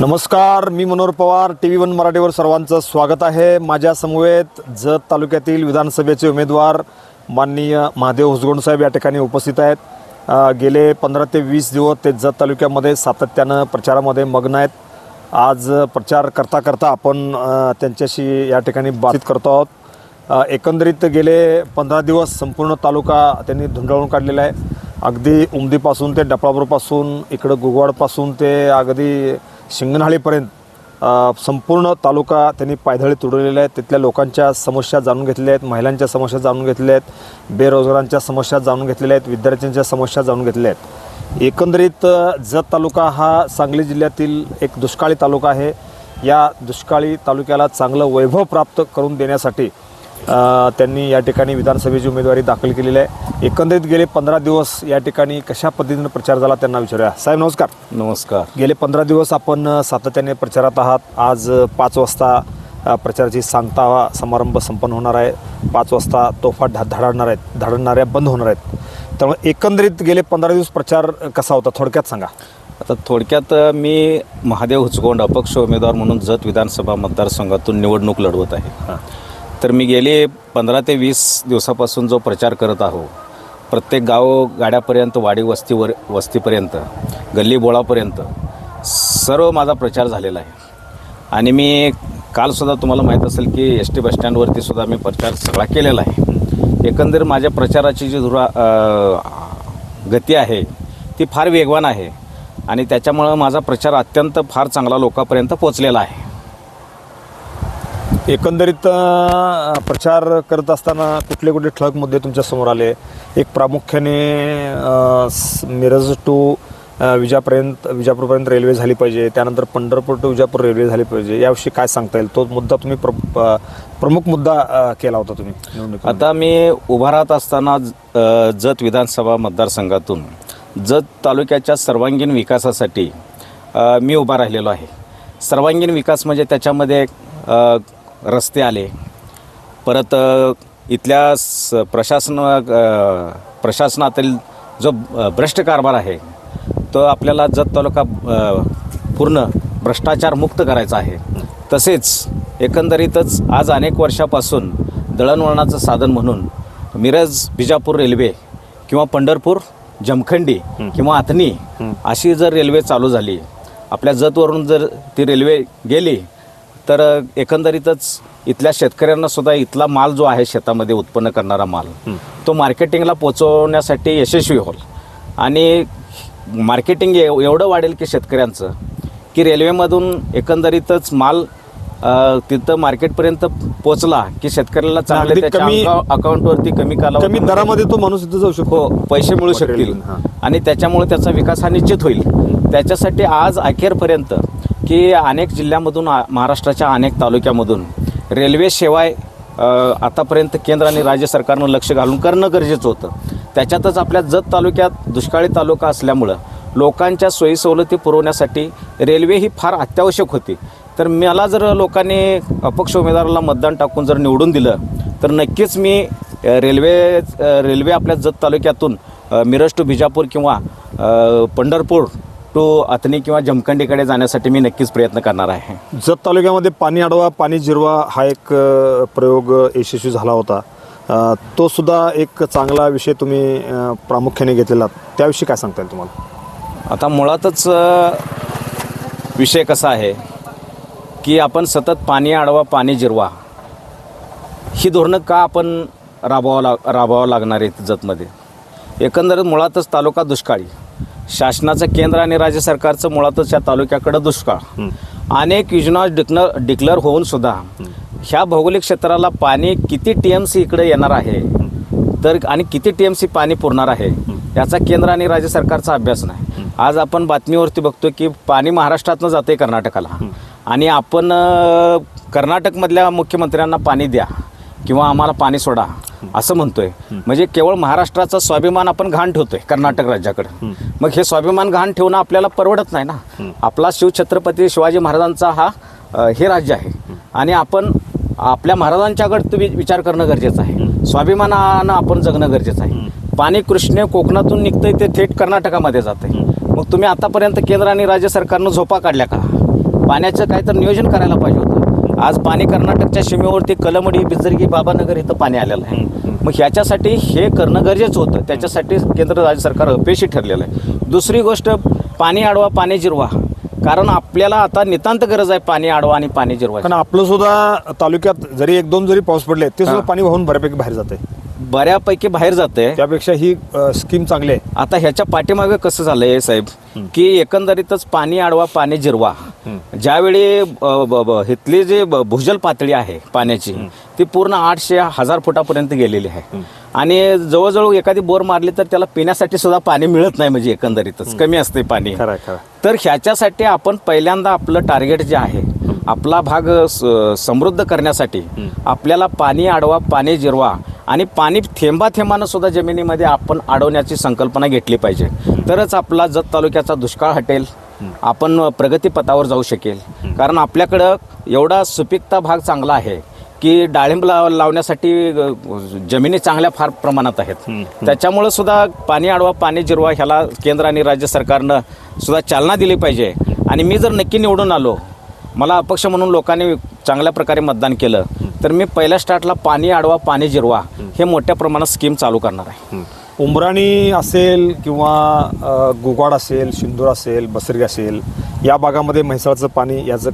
नमस्कार मी Manohar Pawar T V one मराठीवर सर्वांचं स्वागत आहे. माझ्या समवेत जत तालुक्यातील विधानसभेचे उमेदवार माननीय महादेव हुसगोंड साहेब या ठिकाणी उपस्थित आहेत. गेले पंधरा ते वीस दिवस ते जत तालुक्यामध्ये सातत्यानं प्रचारामध्ये मग्न आहेत. आज प्रचार करता करता आपण त्यांच्याशी या ठिकाणी बातचीत करतो आहोत. एकंदरीत गेले पंधरा दिवस संपूर्ण तालुका त्यांनी धुंडाळून काढलेला आहे. अगदी उमदीपासून ते डपळापूरपासून इकडं गुगवाडपासून ते अगदी शिंगणहाळीपर्यंत संपूर्ण तालुका त्यांनी पायदळी तुडवलेला आहेत. तिथल्या लोकांच्या समस्या जाणून घेतलेल्या आहेत. महिलांच्या समस्या जाणून घेतल्या आहेत. बेरोजगारांच्या समस्या जाणून घेतलेल्या आहेत. विद्यार्थ्यांच्या समस्या जाणून घेतल्या आहेत. एकंदरीत जत तालुका हा सांगली जिल्ह्यातील एक दुष्काळी तालुका आहे. या दुष्काळी तालुक्याला चांगलं वैभव प्राप्त करून देण्यासाठी त्यांनी या ठिकाणी विधानसभेची उमेदवारी दाखल केलेली आहे. एकंदरीत गेले पंधरा दिवस या ठिकाणी कशा पद्धतीनं प्रचार झाला त्यांना विचारूया. साहेब नमस्कार. नमस्कार. गेले पंधरा दिवस आपण सातत्याने प्रचारात आहात. आज पाच वाजता प्रचाराची सांगता समारंभ संपन्न होणार आहे. पाच वाजता तोफा ढा धडाडणार आहेत. धडडणाऱ्या बंद होणार आहेत. त्यामुळे एकंदरीत गेले पंधरा दिवस प्रचार कसा होता? थोडक्यात सांगा. आता थोडक्यात मी महादेव हुचकोंड अपक्ष उमेदवार म्हणून जत विधानसभा मतदारसंघातून निवडणूक लढवत आहे. तर मी गेले पंधरा ते वीस दिवसापासून जो प्रचार करत आहो प्रत्येक गाव गाड्यापर्यंत वाडी वस्तीवर वस्तीपर्यंत गल्ली बोळापर्यंत सर्व माझा प्रचार झालेला आहे. आणि मी कालसुद्धा तुम्हाला माहीत असेल की एस टी बसस्टँडवरती सुद्धा मी प्रचार सगळा केलेला आहे. एकंदर माझ्या प्रचाराची जी धुरा गती आहे ती फार वेगवान आहे. आणि त्याच्यामुळं माझा प्रचार अत्यंत फार चांगला लोकांपर्यंत पोचलेला आहे. एकंदरीत अ, प्रचार करत असताना कुठले कुठले ठळक मुद्दे तुमच्यासमोर आले? एक प्रामुख्याने अ, स- मिरज टू अ, विजापर्यंत विजापूरपर्यंत रेल्वे झाली पाहिजे. त्यानंतर पंढरपूर टू विजापूर रेल्वे झाली पाहिजे. याविषयी काय सांगता येईल? तो मुद्दा तुम्ही प्र प- प्रमुख मुद्दा अ, केला होता तुम्ही. आता मी उभा राहत असताना अ, जत विधानसभा मतदारसंघातून जत तालुक्याच्या सर्वांगीण विकासासाठी अ, मी उभा राहिलेलो आहे. सर्वांगीण विकास म्हणजे त्याच्यामध्ये अ, रस्ते आले. परत इथल्या स प्रशासन प्रशासनातील जो भ्रष्ट कारभार आहे तो आपल्याला जत तालुका पूर्ण भ्रष्टाचार मुक्त करायचा आहे. तसेच एकंदरीतच आज अनेक वर्षापासून दळणवळणाचं साधन म्हणून मिरज बिजापूर रेल्वे किंवा पंढरपूर जमखंडी किंवा आथनी अशी जर रेल्वे चालू झाली आपल्या जतवरून जर ती रेल्वे गेली तर एकंदरीतच इथल्या शेतकऱ्यांना सुद्धा इथला माल जो आहे शेतामध्ये उत्पन्न करणारा माल तो मार्केटिंगला पोचवण्यासाठी यशस्वी होईल. आणि मार्केटिंग एव- एवढं वाढेल की शेतकऱ्यांचं की रेल्वेमधून एकंदरीतच माल तिथं मार्केटपर्यंत पोचला की शेतकऱ्याला चांगले अकाउंटवरती कमी कालावधी कमी दरामध्ये तो माणूस इथं जाऊ शकतो. हो पैसे मिळू शकतील. आणि त्याच्यामुळे त्याचा विकास हा निश्चित होईल. त्याच्यासाठी आज अखेरपर्यंत की अनेक जिल्ह्यामधून महाराष्ट्राच्या अनेक तालुक्यामधून रेल्वे सेवाय आतापर्यंत केंद्र आणि राज्य सरकारनं लक्ष घालून करणं गरजेचं होतं. त्याच्यातच आपल्या जत तालुक्यात दुष्काळी तालुका असल्यामुळं लोकांच्या सोयीसवलती पुरवण्यासाठी रेल्वे ही फार अत्यावश्यक होती. तर मला जर लोकांनी अपक्ष उमेदवाराला मतदान टाकून जर निवडून दिलं तर नक्कीच मी रेल्वे रेल्वे आपल्या जत तालुक्यातून मिरज टू बिजापूर किंवा पंढरपूर टू अथनी किंवा जमखंडीकडे जाण्यासाठी मी नक्कीच प्रयत्न करणार आहे. जत तालुक्यामध्ये पाणी अडवा पाणी जिरवा हा एक प्रयोग यशस्वी झाला होता. तो सुद्धा एक चांगला विषय तुम्ही प्रामुख्याने घेतलेला. त्याविषयी काय सांगता येईल तुम्हाला? आता मुळातच विषय कसा आहे की आपण सतत पाणी अडवा पाणी जिरवा ही धोरणं का आपण राबवावं लाग राबवावं लागणार आहेत जतमध्ये? एकंदरीत मुळातच तालुका दुष्काळी. शासनाचं केंद्र आणि राज्य सरकारचं मुळातच या तालुक्याकडं दुष्काळ. अनेक योजना डिक्लर डिक्लेअर होऊन सुद्धा ह्या भौगोलिक क्षेत्राला पाणी किती टी एम सी इकडे येणार आहे? तर आणि किती टी एम सी पाणी पुरणार आहे? याचा केंद्र आणि राज्य सरकारचा अभ्यास नाही. आज आपण बातमीवरती बघतो की पाणी महाराष्ट्रातनं जाते कर्नाटकाला. आणि आपण कर्नाटकमधल्या मुख्यमंत्र्यांना पाणी द्या. किंवा आम्हाला पाणी सोडा असं म्हणतोय. म्हणजे केवळ महाराष्ट्राचा स्वाभिमान आपण घाण ठेवतोय कर्नाटक राज्याकडे. मग हे स्वाभिमान घाण ठेवणं आपल्याला परवडत नाही ना. आपला शिवछत्रपती शिवाजी महाराजांचा हा हे राज्य आहे. आणि आपण आपल्या महाराजांच्याकडे तुम्ही विचार करणं गरजेचं आहे. स्वाभिमानानं आपण जगणं गरजेचं आहे. पाणी कृष्ण कोकणातून निघतंय ते थेट कर्नाटकामध्ये जातंय. मग तुम्ही आतापर्यंत केंद्र आणि राज्य सरकारनं झोपा काढल्या का? पाण्याचं काय तर नियोजन करायला पाहिजे आज पाणी कर्नाटकच्या सीमेवरती कलमडी बिजरगी बाबानगर इथं पाणी आलेलं आहे. मग ह्याच्यासाठी हे करणं गरजेचं होतं. त्याच्यासाठी केंद्र राज्य सरकार अपयशी ठरलेलं आहे. दुसरी गोष्ट पाणी अडवा पाणी जिरवा. कारण आपल्याला आता नितांत गरज आहे पाणी अडवा आणि पाणी जिरवा कारण आपलं सुद्धा तालुक्यात जरी एक दोन जरी पाऊस पडले ते सुद्धा पाणी वाहून बऱ्यापैकी बाहेर जाते बऱ्यापैकी बाहेर जाते त्यापेक्षा ही अ, स्कीम चांगली आहे. आता ह्याच्या पाठीमागे कसं झालंय साहेब? की एकंदरीतच पाणी अडवा पाणी जिरवा. ज्यावेळी अ, ब- ब- इथली जी ब- भूजल पातळी आहे पाण्याची ती पूर्ण आठशे हजार फुटापर्यंत गेलेली आहे. आणि जवळजवळ एखादी बोर मारली तर त्याला पिण्यासाठी सुद्धा पाणी मिळत नाही म्हणजे एकंदरीतच. कमी असते पाणी. खरं आहे, खरं तर ह्याच्यासाठी आपण पहिल्यांदा आपलं टार्गेट जे आहे आपला भाग स- समृद्ध करण्यासाठी आपल्याला पाणी अडवा पाणी जिरवा आणि पाणी थेंबा थेंबानं सुद्धा जमिनीमध्ये आपण अडवण्याची संकल्पना घेतली पाहिजे. तरच आपला जत तालुक्याचा दुष्काळ हटेल आपण प्रगतीपथावर जाऊ शकेल. कारण आपल्याकडं एवढा सुपीकता भाग चांगला आहे की डाळिंब लाव लावण्यासाठी जमिनी चांगल्या फार प्रमाणात आहेत. त्याच्यामुळं सुद्धा पाणी अडवा पाणी जिरवा ह्याला केंद्र आणि राज्य सरकारनं सुद्धा चालना दिली पाहिजे. आणि मी जर नक्की निवडून आलो मला अपक्ष म्हणून लोकांनी चांगल्या प्रकारे मतदान केलं तर मी पहिल्या स्टार्टला पाणी अडवा पाणी जिरवा हे मोठ्या प्रमाणात स्कीम चालू करणार आहे. उमराणी असेल किंवा अ, गुगाड असेल सिंदूर असेल बसरगी असेल या भागामध्ये म्हैसाळचं पाणी याचं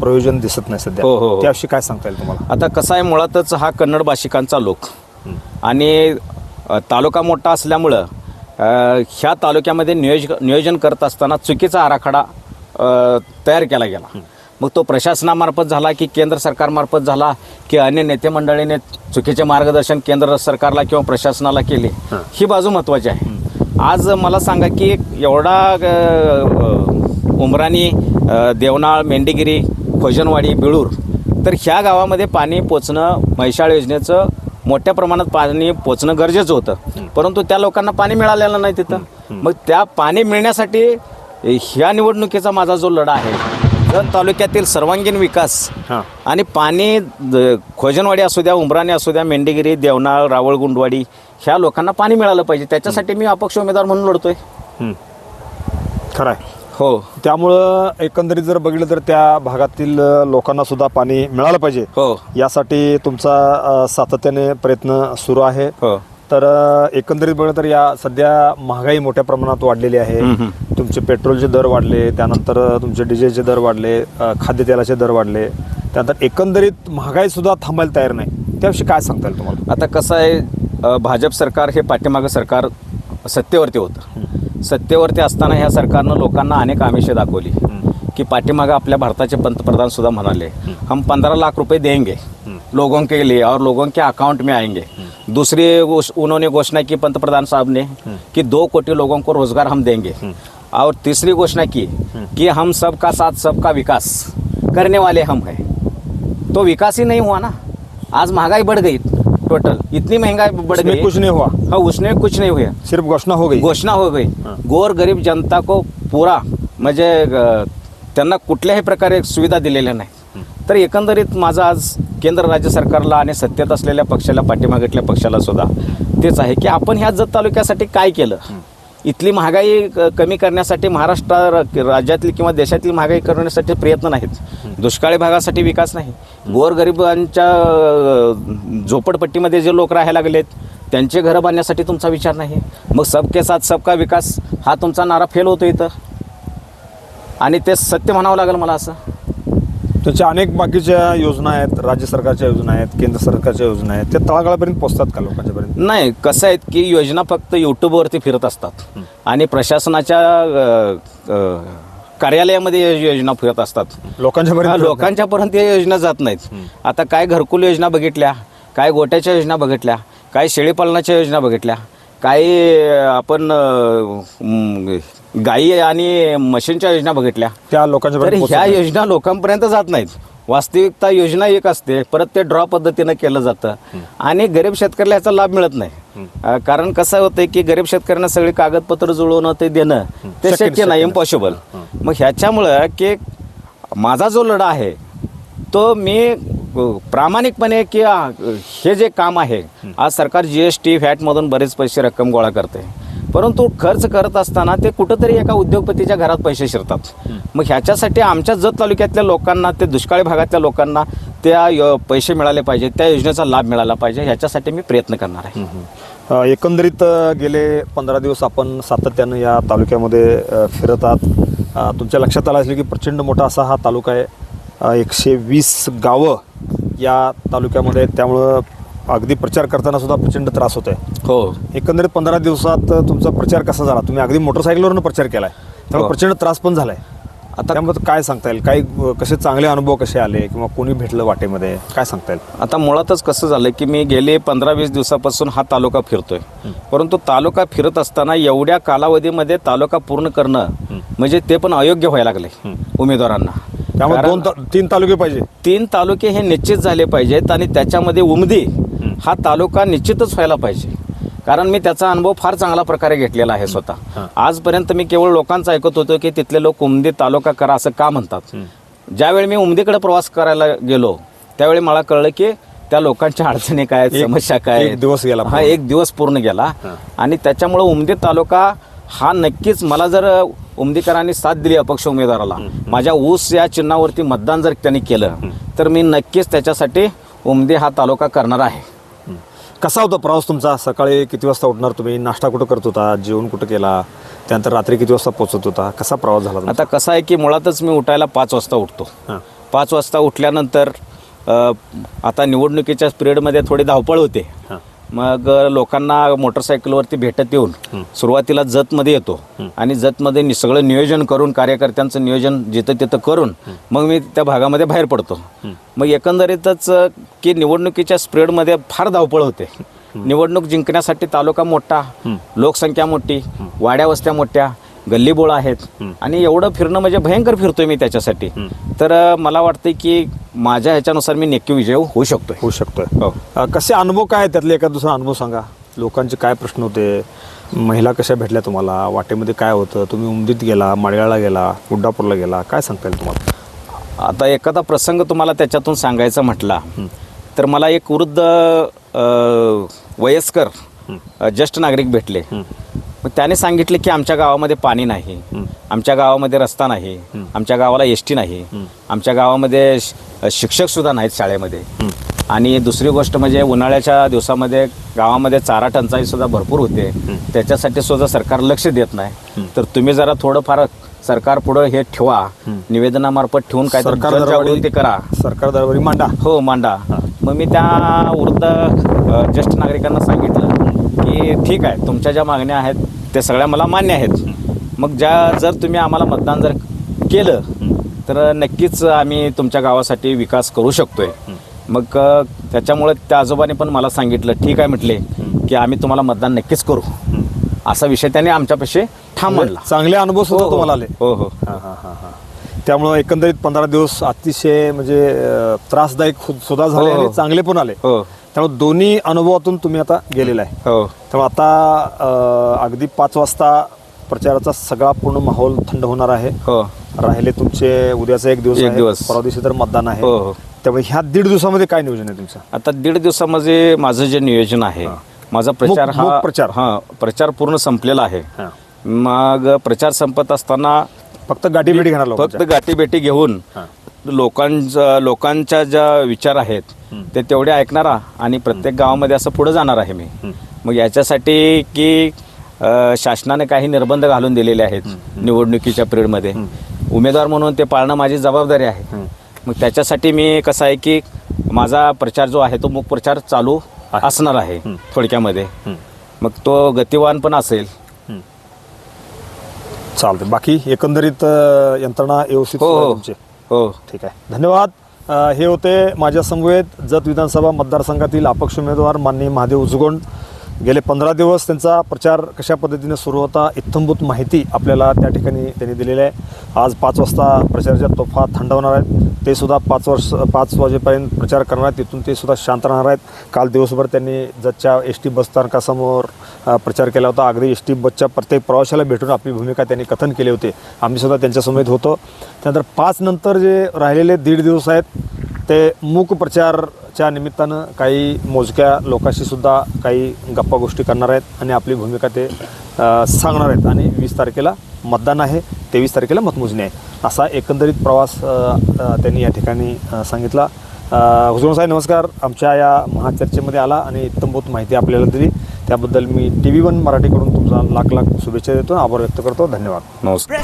प्रयोजन दिसत नाही सध्या. हो, हो, हो. त्याविषयी काय सांगता येईल तुम्हाला? आता कसं आहे मुळातच हा कन्नड भाषिकांचा लोक. आणि तालुका मोठा असल्यामुळं ह्या तालुक्यामध्ये नियोज नियोजन करत असताना चुकीचा आराखडा तयार केला गेला. मग तो प्रशासनामार्फत झाला की केंद्र सरकारमार्फत झाला की अन्य नेते मंडळीने चुकीचे मार्गदर्शन केंद्र सरकारला किंवा प्रशासनाला केले? ही. बाजू महत्त्वाची आहे. आज मला सांगा की एवढा उमराणी देवनाळ मेंढीगिरी खोजनवाडी बिळूर तर ह्या गावामध्ये पाणी पोचणं म्हैसाळ योजनेचं मोठ्या प्रमाणात पाणी पोचणं गरजेचं होतं. परंतु त्या लोकांना पाणी मिळालेलं नाही तिथं. मग त्या पाणी मिळण्यासाठी ह्या निवडणुकीचा माझा जो लढा आहे जत तालुक्यातील सर्वांगीण विकास हां. आणि पाणी द- खोजनवाडी असू द्या उमराणी असू द्या मेंढीगिरी देवनाळ रावळगुंडवाडी ह्या लोकांना पाणी मिळालं पाहिजे. त्याच्यासाठी मी अपक्ष उमेदवार म्हणून लढतोय. हं. खरं आहे हो. त्यामुळं एकंदरीत जर बघितलं तर त्या भागातील अ, लोकांना सुद्धा पाणी मिळालं पाहिजे. हो. यासाठी तुमचा अ, सातत्याने प्रयत्न सुरू आहे. हो. तर एकंदरीत बघितलं तर या सध्या महागाई मोठ्या प्रमाणात वाढलेली आहे. तुमचे पेट्रोलचे दर वाढले त्यानंतर तुमचे डिझेलचे दर वाढले खाद्यतेलाचे दर वाढले. त्यानंतर एकंदरीत महागाई सुद्धा थांबायला तयार नाही. त्याविषयी काय सांगता येईल तुम्हाला? आता कसं आहे भाजप सरकार हे पाठीमागं सरकार सत्तेवरती होतं. सत्तेवरती असताना ह्या सरकारनं लोकांना अनेक आमिषे दाखवली. की पाठीमागं आपल्या भारताचे पंतप्रधान सुद्धा म्हणाले हम पंद्रह लाख रुपए देंगे. लोगों के लिए और लोगों के अकाउंट में आएँगे। दूसरी उन्होंने घोषणा की पंतप्रधान साहब ने कि दो कोटी लोगों को रोज़गार हम देंगे। और तीसरी घोषणा की कि हम सबका साथ सबका विकास करने वाले हम हैं। तो विकास ही नहीं हुआ ना। आज महँगाई बढ़ गई टोटल इतनी महँगाई बढ़ गई। कुछ नहीं हुआ। हाँ उसने कुछ नहीं हुआ। सिर्फ़ घोषणा हो गई। घोषणा हो गई। गोर गरीब जनता को पुरा म्हणजे त्यांना कुठल्याही प्रकारे सुविधा दिलेल्या नाही. तर एकंदरीत माझा आज केंद्र राज्य सरकारला आणि सत्तेत असलेल्या पक्षाला पाठीमागितल्या पक्षाला सुद्धा तेच आहे की आपण ह्या जत तालुक्यासाठी काय केलं? इथली महागाई क- कमी करण्यासाठी महाराष्ट्र र- राज्यातली किंवा देशातली महागाई करण्यासाठी प्रयत्न नाहीत. दुष्काळी भागासाठी विकास नाही. गोरगरिबांच्या झोपडपट्टीमध्ये जे लोक राहायला लागलेत त्यांचे घरं बांधण्यासाठी तुमचा विचार नाही. मग सबके साथ सबका विकास हा तुमचा नारा फेल होतो इथं. आणि ते सत्य म्हणावं लागेल मला असं. त्याच्या अनेक बाकीच्या योजना आहेत राज्य सरकारच्या योजना आहेत केंद्र सरकारच्या योजना आहेत त्या तळागाळापर्यंत पोहोचतात का लोकांच्यापर्यंत? नाही कसं आहे की योजना फक्त यूट्यूबवरती फिरत असतात. आणि प्रशासनाच्या अ, अ, कार्यालयामध्ये या योजना फिरत असतात. लोकांच्यापर्यंत हा. लोकांच्यापर्यंत या योजना जात नाहीत. आता काय घरकुल योजना बघितल्या काय गोट्याच्या योजना बघितल्या काय शेळीपालनाच्या योजना बघितल्या काय आपण अ, म, गाई आणि मशीनच्या योजना बघितल्या. त्या तर पोहोचत ह्या नाही. योजना लोकांपर्यंत जात नाहीत. वास्तविकता योजना एक असते परत ते ड्रॉ पद्धतीनं केलं जातं. आणि गरीब शेतकऱ्याला याचा लाभ मिळत नाही. अ, कारण कसं होतंय की गरीब शेतकऱ्यांना सगळी कागदपत्र जुळवणं ते देणं ते शक्य- शक्य नाही इम्पॉसिबल मग ह्याच्यामुळं की माझा जो लढा आहे तो मी अ, प्रामाणिकपणे की अ, हे जे काम आहे आज सरकार जी एस टी व्हॅटमधून बरेच पैसे रक्कम गोळा करते परंतु खर्च करत असताना ते कुठंतरी एका उद्योगपतीच्या घरात पैसे शिरतात. मग ह्याच्यासाठी आमच्या जत तालुक्यातल्या लोकांना ते दुष्काळी भागातल्या लोकांना त्या य- पैसे मिळाले पाहिजे त्या योजनेचा लाभ मिळाला पाहिजे ह्याच्यासाठी मी प्रयत्न करणार आहे. एकंदरीत गेले पंधरा दिवस आपण सातत्यानं या तालुक्यामध्ये फिरत आहात. तुमच्या लक्षात आलं असेल की प्रचंड मोठा असा हा तालुका आहे. एकशे वीस गावं या तालुक्यामध्ये. त्यामुळं अगदी प्रचार करताना सुद्धा प्रचंड त्रास होत आहे हो. एकंदरीत पंधरा दिवसात तुमचा प्रचार कसा झाला? तुम्ही अगदी मोटरसायकलवरून प्रचार केलाय. त्यामुळे हो. प्रचंड त्रास पण झालाय. आता त्यामध्ये काय सांगता येईल? काही कसे चांगले अनुभव कसे आले किंवा कोणी भेटलं वाटेमध्ये? काय सांगता येईल? आता मुळातच कसं झालं की मी गेले पंधरा वीस दिवसापासून हा तालुका फिरतोय. परंतु तालुका फिरत असताना एवढ्या कालावधीमध्ये तालुका पूर्ण करणं म्हणजे ते पण अयोग्य व्हायला लागले उमेदवारांना. त्यामुळे दोन तीन तालुके पाहिजे. तीन तालुके हे निश्चित झाले पाहिजेत आणि त्याच्यामध्ये उमदी हा तालुका निश्चितच व्हायला पाहिजे. कारण मी त्याचा अनुभव फार चांगला प्रकारे घेतलेला आहे स्वतः. आजपर्यंत मी केवळ लोकांचं ऐकत होतो की तिथले लोक उमदी तालुका करा असं का म्हणतात. ज्यावेळी मी उमदीकडे प्रवास करायला गेलो त्यावेळी मला कळलं की त्या लोकांच्या अडचणी काय समस्या काय. दिवस गेला हा. एक दिवस पूर्ण गेला. आणि त्याच्यामुळे उमदी तालुका हा नक्कीच मला जर उमदीकरांनी साथ दिली अपक्ष उमेदवाराला माझ्या ऊस या चिन्हावरती मतदान जर त्यांनी केलं तर मी नक्कीच त्याच्यासाठी उमदी हा तालुका करणार आहे. कसा होता प्रवास तुमचा? सकाळी किती वाजता उठणार तुम्ही? नाश्ता कुठं करत होता? जेवण कुठं केला? त्यानंतर रात्री किती वाजता पोहोचत होता? कसा प्रवास झाला तुमचा? आता कसं आहे की मुळातच मी उठायला पाच वाजता उठतो. हां. पाच वाजता उठल्यानंतर अ, आता निवडणुकीच्या पिरियडमध्ये थोडी धावपळ होते. हां. मग लोकांना मोटरसायकलवरती भेटत येऊन सुरुवातीला जतमध्ये येतो आणि जतमध्ये नि- सगळं नियोजन करून कार्यकर्त्यांचं नियोजन जिथं तिथं करून मग मी त्या भागामध्ये बाहेर पडतो. मग एकंदरीतच की निवडणुकीच्या स्प्रेडमध्ये फार धावपळ होते. निवडणूक जिंकण्यासाठी तालुका मोठा लोकसंख्या मोठी वाड्या वस्त्या मोठ्या गल्लीबोळ आहेत. आणि एवढं फिरणं म्हणजे भयंकर फिरतोय मी त्याच्यासाठी. तर मला वाटतं की माझ्या ह्याच्यानुसार मी नक्की विजय होऊ शकतोय. होऊ शकतोय. हो. कसे अनुभव काय त्यातले? एका दुसरा अनुभव सांगा. लोकांचे काय प्रश्न होते? महिला कशा भेटल्या तुम्हाला? वाटेमध्ये काय होतं? तुम्ही उमदीत गेला माळ्याला गेला गुड्डापूरला गेला काय सांगता येईल तुम्हाला? आता एखादा प्रसंग तुम्हाला त्याच्यातून सांगायचा म्हटला तर मला एक वृद्ध वयस्कर अ, ज्येष्ठ नागरिक भेटले. मग त्याने सांगितले की आमच्या गावामध्ये पाणी नाही आमच्या गावामध्ये रस्ता नाही आमच्या गावाला एस टी नाही आमच्या गावामध्ये श- शिक्षक सुद्धा नाहीत शाळेमध्ये. आणि दुसरी गोष्ट म्हणजे उन्हाळ्याच्या दिवसामध्ये गावामध्ये चारा टंचाई सुद्धा भरपूर होते. त्याच्यासाठी सुद्धा सरकार लक्ष देत नाही. तर तुम्ही जरा थोडंफार सरकार पुढं हे ठेवा. निवेदनामार्फत ठेवून काय सरकार जनजागृती करा. सरकार दरबारी मांडा. हो मांडा. मग मी त्या वृद्ध अ, ज्येष्ठ नागरिकांना सांगितलं की ठीक आहे तुमच्या ज्या मागण्या आहेत त्या सगळ्या मला मान्य आहेत. मग ज्या जर तुम्ही आम्हाला मतदान जर केलं तर नक्कीच आम्ही तुमच्या गावासाठी विकास करू शकतोय. मग त्याच्यामुळे त्या आजोबाने पण मला सांगितलं ठीक आहे म्हटले की आम्ही तुम्हाला मतदान नक्कीच करू. असा विषय त्याने आमच्यापाशी ठाम मांडला चांगले अनुभव सुद्धा हो, हो. तुम्हाला आले. हो हो. त्यामुळं एकंदरीत पंधरा दिवस अतिशय म्हणजे त्रासदायक सुद्धा झाले हो, चांगले पण आले. हो. त्यामुळे दोन्ही अनुभवातून तुम्ही आता गेलेला आहे हो त्यामुळे आता अ, अगदी पाच वाजता प्रचाराचा सगळा पूर्ण माहोल थंड होणार आहे हो राहिले तुमचे उद्याचा एक दिवस एक आहे. दिवस. परवा दिवशी तर मतदान आहे हो, हो. त्यामुळे ह्या दीड दिवसामध्ये काय नियोजन आहे तुमचं आता दीड दिवसामध्ये माझं जे नियोजन आहे माझा प्रचार मूक- हा मूक प्रचार. हा प्रचार पूर्ण संपलेला आहे हां. मग प्रचार संपत असताना फक्त गाठी भेटी घेणार फक्त. गाठीभेटी घेऊन हां. लोकांच्या लोकांच्या ज्या विचार आहेत ते तेवढे ऐकणारा आणि प्रत्येक गावामध्ये असं पुढे जाणार आहे मी. मग याच्यासाठी की शासनाने काही निर्बंध घालून दिलेले आहेत निवडणुकीच्या पिरियडमध्ये. उमेदवार म्हणून ते पाळणं माझी जबाबदारी आहे. मग त्याच्यासाठी मी कसं आहे की माझा प्रचार जो आहे तो मुख प्रचार चालू असणार आहे थोडक्यामध्ये. मग तो गतिवान पण असेल. चालतंय. बाकी एकंदरीत यंत्रणा व्यवस्थित हो हो. हो. ठीक आहे. धन्यवाद. हे होते. माझ्या समवेत जत विधानसभा मतदारसंघातील अपक्ष उमेदवार माननीय महादेव उजगोंड. गेले पंधरा दिवस त्यांचा प्रचार कशा पद्धतीने सुरू होता इत्थंभूत माहिती आपल्याला त्या ठिकाणी त्यांनी दिलेली आहे. आज पाच वाजता प्रचाराच्या तोफा थंडवणार आहेत. ते सुद्धा पाच वर्ष पाच वाजेपर्यंत प्रचार करणार आहेत. तिथून ते सुद्धा शांत राहणार आहेत. काल दिवसभर त्यांनी जतच्या एस टी बसस्थानकासमोर प्रचार केला होता. अगदी एस टी बसच्या प्रत्येक प्रवाशाला भेटून आपली भूमिका त्यांनी कथन केले होते. आम्ही सुद्धा त्यांच्यासमवेत होतो. त्यानंतर पाच नंतर जे राहिलेले दीड दिवस आहेत ते मूक प्रचारच्या निमित्तानं काही मोजक्या लोकांशी सुद्धा काही गप्पा गोष्टी करणार आहेत आणि आपली भूमिका ते सांगणार आहेत. आणि वीस तारखेला मतदान आहे तेवीस तारखेला मतमोजणी आहे. असा एकंदरीत प्रवास त्यांनी या ठिकाणी सांगितला. हुजूर साहेब नमस्कार. आमच्या या महाचर्चेमध्ये आला आणि इत्तमभूत माहिती आपल्याला दिली. त्याबद्दल मी टी व्ही वन मराठीकडून तुमचा लाख लाख शुभेच्छा देतो. आभार व्यक्त करतो. धन्यवाद. नमस्कार